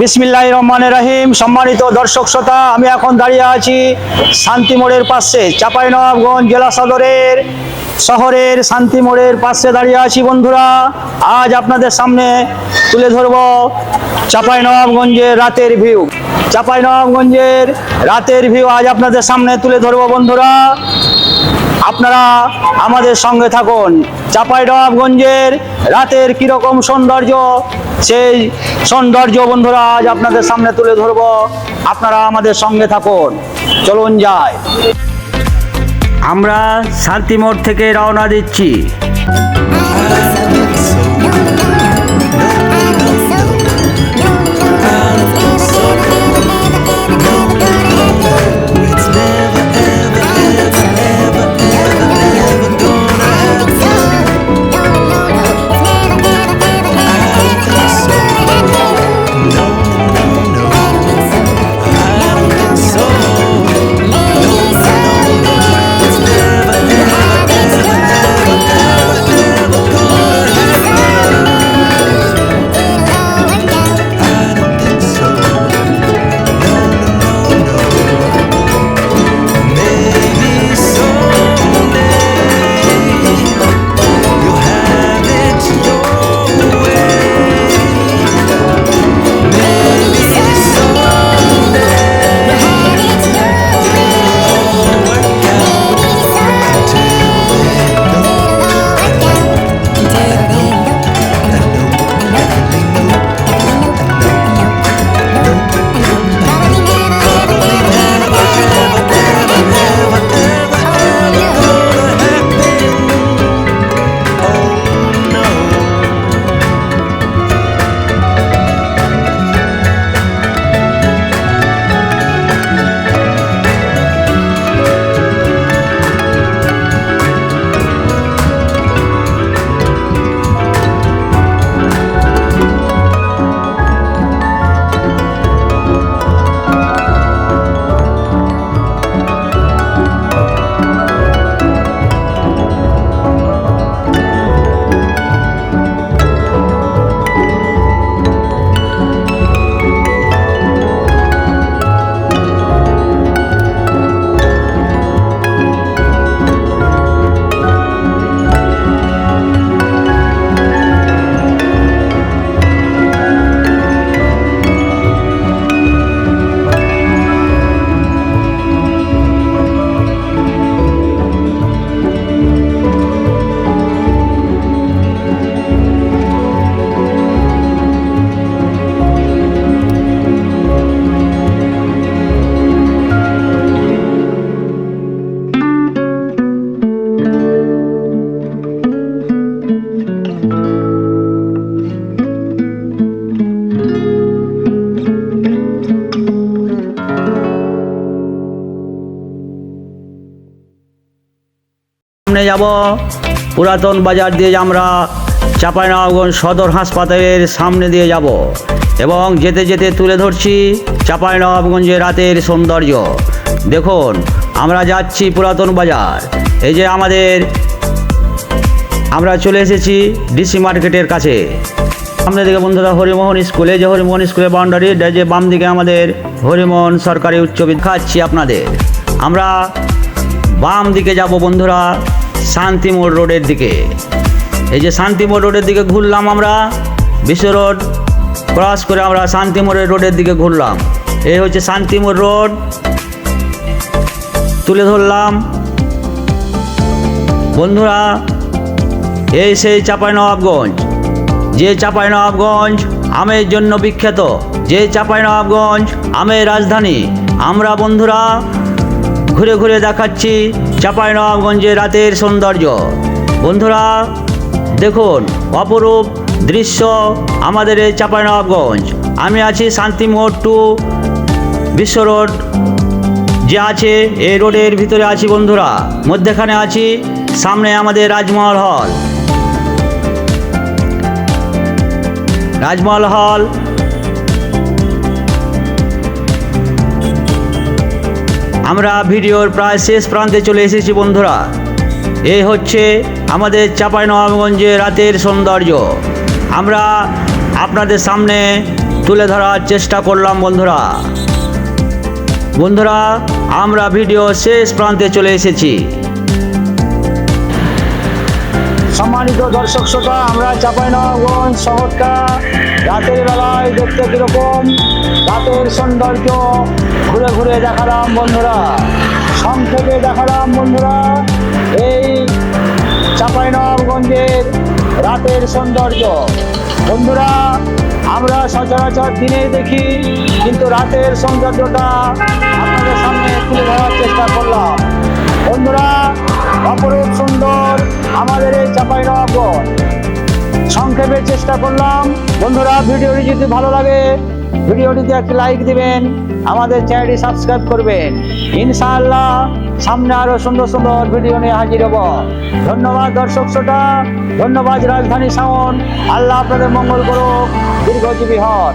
বিসমিল্লাহ রহমান রাহিম সম্মানিত দর্শক শ্রোতা, আমি এখন দাঁড়িয়ে আছি শান্তি মোড়ের পাশে, চাঁপাইনবাবগঞ্জ জেলা সদরের শহরের শান্তি মোড়ের পাশে দাঁড়িয়ে আছি বন্ধুরা। আজ আপনাদের সামনে তুলে ধরব চাঁপাইনবাবগঞ্জের রাতের ভিউ। চাঁপাইনবাবগঞ্জের রাতের ভিউ আজ আপনাদের সামনে তুলে ধরব বন্ধুরা। আপনারা আমাদের সঙ্গে থাকুন। চাঁপাইনবাবগঞ্জের রাতের কীরকম সৌন্দর্য, সেই সৌন্দর্য বন্ধুরা আজ আপনাদের সামনে তুলে ধরব। আপনারা আমাদের সঙ্গে থাকুন। চলুন যাই। আমরা শান্তিমোড় থেকে রওনা দিচ্ছি। সামনে যাব। পুরাতন বাজার দিয়ে আমরা চাঁপাইনবাবগঞ্জ সদর হাসপাতালের সামনে দিয়ে যাব এবং যেতে যেতে তুলে ধরছি চাঁপাইনবাবগঞ্জের রাতের সৌন্দর্য। দেখুন, আমরা যাচ্ছি পুরাতন বাজার। এই যে আমাদের, আমরা চলে এসেছি ডিসি মার্কেটের কাছে। সামনে দিকে বন্ধুরা হরিমোহন স্কুলে। যে হরিমোহন স্কুলের বাউন্ডারি যে বাম দিকে আমাদের হরিমোহন সরকারি উচ্চ বিদ্যালয় খাচ্ছি আপনাদের। আমরা বাম দিকে যাব বন্ধুরা। শান্তিমোড় রোডের দিকে। এই যে শান্তিমোড় রোডের দিকে ঘুরলাম আমরা, বিশ্ব রোড ক্রস করে আমরা শান্তিমোড়ের রোডের দিকে ঘুরলাম। এই হচ্ছে শান্তিমোড় রোড, তুলে ধরলাম। বন্ধুরা, এই সেই চাঁপাইনবাবগঞ্জ। যে চাঁপাইনবাবগঞ্জ আমের জন্য বিখ্যাত, যে চাঁপাইনবাবগঞ্জ আমের রাজধানী। আমরা বন্ধুরা, ঘুরে ঘুরে দেখাচ্ছি চাঁপাইনবাবগঞ্জের রাতের সৌন্দর্য। বন্ধুরা, দেখুন, অপরূপ দৃশ্য আমাদের এই চাঁপাইনবাবগঞ্জ আমি আছি শান্তিমোড় টু বিশ্ব রোড। যে আছে, এই রোডের ভিতরে আছি বন্ধুরা। মধ্যেখানে আছি, সামনে আমাদের রাজমহল হল। রাজমহল হল আমরা ভিডিওর প্রায় শেষ প্রান্তে চলে এসেছি, বন্ধুরা। এ হচ্ছে আমাদের চাঁপাইনবাবগঞ্জে রাতের সৌন্দর্য। আমরা আপনাদের সামনে তুলে ধরার চেষ্টা করলাম, বন্ধুরা। বন্ধুরা, আমরা ভিডিও শেষ প্রান্তে চলে এসেছি। সম্মানিত দর্শক শ্রোতা, আমরা চাঁপাইনবাবগঞ্জ শহরটা রাতের বেলায় দেখতে কীরকম রাতের সৌন্দর্য ঘুরে ঘুরে দেখালাম বন্ধুরা। সংক্ষেপে দেখালাম বন্ধুরা, এই চাঁপাইনবাবগঞ্জের রাতের সৌন্দর্য। বন্ধুরা, আমরা সচরাচর দিনে দেখি, কিন্তু রাতের সৌন্দর্যটা আপনাদের সামনে তুলে ধরার চেষ্টা করলাম। বন্ধুরা, অপরূপ সুন্দর আমাদের এই চাপাই নবাবগঞ্জ সংক্ষেপে চেষ্টা করলাম। বন্ধুরা, ভিডিওটি যদি ভালো লাগে, ভিডিওটিতে একটি লাইক দিবেন, আমাদের চ্যানেলটি সাবস্ক্রাইব করবেন। ইনশাআল্লাহ সামনে আরও সুন্দর সুন্দর ভিডিও নিয়ে হাজির হব। ধন্যবাদ দর্শক শ্রোতা, ধন্যবাদ রাজধানী সাউন্ড। আল্লাহ আপনাদের মঙ্গল করুক, দীর্ঘজীবী হন।